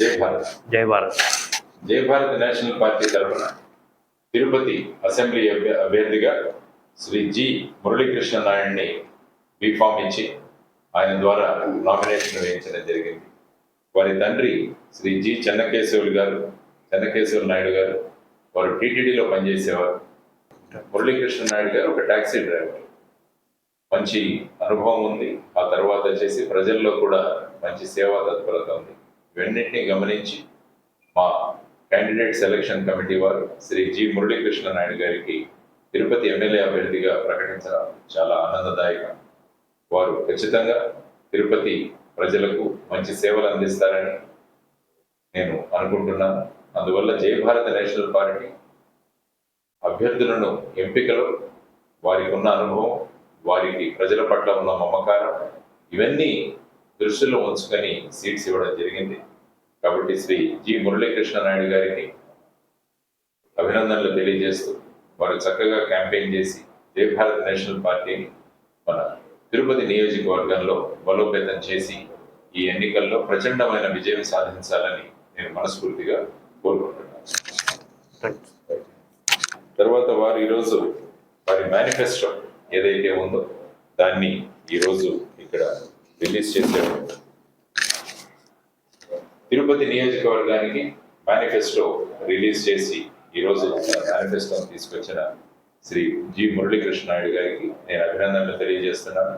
జై భారత్. జై భారత్. జై భారత్ నేషనల్ పార్టీ తరఫున తిరుపతి అసెంబ్లీ అభ్య- అభ్యర్థిగా శ్రీ జి మురళీకృష్ణ నాయుడిని బీఫామ్ ఇచ్చి ఆయన ద్వారా నామినేషన్ వేయించడం జరిగింది. వారి తండ్రి శ్రీ జి చెన్నకేశవులు గారు చెన్నకేశవులు నాయుడు గారు వారు టీటీడీలో పనిచేసేవారు. మురళీకృష్ణ నాయుడు గారు ఒక టాక్సీ డ్రైవర్. మంచి అనుభవం ఉంది. ఆ తర్వాత వచ్చేసి ప్రజల్లో కూడా మంచి సేవా తత్పరత ఉంది. ఇవన్నింటినీ గమనించి మా క్యాండిడేట్ సెలక్షన్ కమిటీ వారు శ్రీ జి మురళీకృష్ణ నాయుడు గారికి తిరుపతి ఎమ్మెల్యే అభ్యర్థిగా ప్రకటించడం చాలా ఆనందదాయకం. వారు ఖచ్చితంగా తిరుపతి ప్రజలకు మంచి సేవలు అందిస్తారని నేను అనుకుంటున్నాను. అందువల్ల జయభారత నేషనల్ పార్టీ అభ్యర్థులను ఎంపికలో వారికి ఉన్న అనుభవం వారికి ప్రజల పట్ల ఉన్న మమకారం ఇవన్నీ దృష్టిలో ఉంచుకొని సీట్స్ ఇవ్వడం జరిగింది. కాబట్టి శ్రీ జి. మురళీకృష్ణ నాయుడు గారికి అభినందనలు తెలియజేస్తూ వారు చక్కగా క్యాంపెయిన్ చేసి జయ భారత్ నేషనల్ పార్టీని మన తిరుపతి నియోజకవర్గంలో బలోపేతం చేసి ఈ ఎన్నికల్లో ప్రచండమైన విజయం సాధించాలని నేను మనస్ఫూర్తిగా కోరుకుంటున్నాను. తర్వాత వారు ఈరోజు వారి మేనిఫెస్టో ఏదైతే ఉందో దాన్ని ఈరోజు ఇక్కడ రిలీజ్ చేశారు. తిరుపతి నియోజకవర్గానికి మేనిఫెస్టో రిలీజ్ చేసి ఈరోజు మేనిఫెస్టోని తీసుకొచ్చిన శ్రీ జి మురళీకృష్ణ నాయుడు గారికి నేను అభినందనలు తెలియజేస్తున్నాను.